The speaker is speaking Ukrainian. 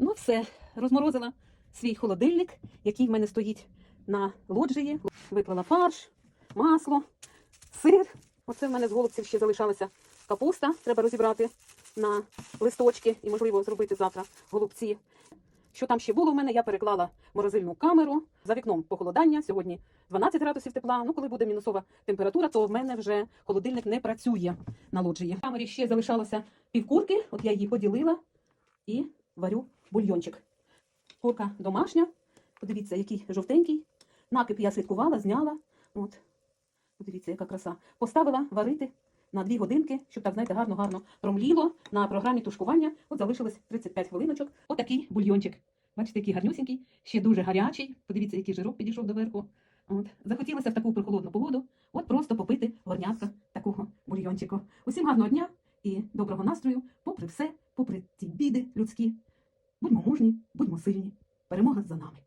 Ну, все, розморозила свій холодильник, який в мене стоїть на лоджії. Виклала фарш, масло, сир. Оце в мене з голубців ще залишалася капуста. Треба розібрати на листочки і, можливо, зробити завтра голубці. Що там ще було в мене, я переклала морозильну камеру. За вікном похолодання. Сьогодні 12 градусів тепла. Ну, коли буде мінусова температура, то в мене вже холодильник не працює на лоджії. В камері ще залишалося півкурки, от я її поділила і варю бульйончик. Курка домашня. Подивіться, який жовтенький. Накип я слідкувала, зняла. От. Подивіться, яка краса. Поставила варити на 2 годинки, щоб так, знаєте, гарно-гарно промліло на програмі тушкування. От залишилось 35 хвилиночок. Отакий бульйончик. Бачите, який гарнюсінький, ще дуже гарячий. Подивіться, який жирок підійшов до верху. От. Захотілося в таку прохолодну погоду. От просто попити горнятка такого бульйончику. Усім гарного дня і доброго настрою, попри все, попри ці біди людські. Будьмо мужні, будьмо сильні. Перемога за нами.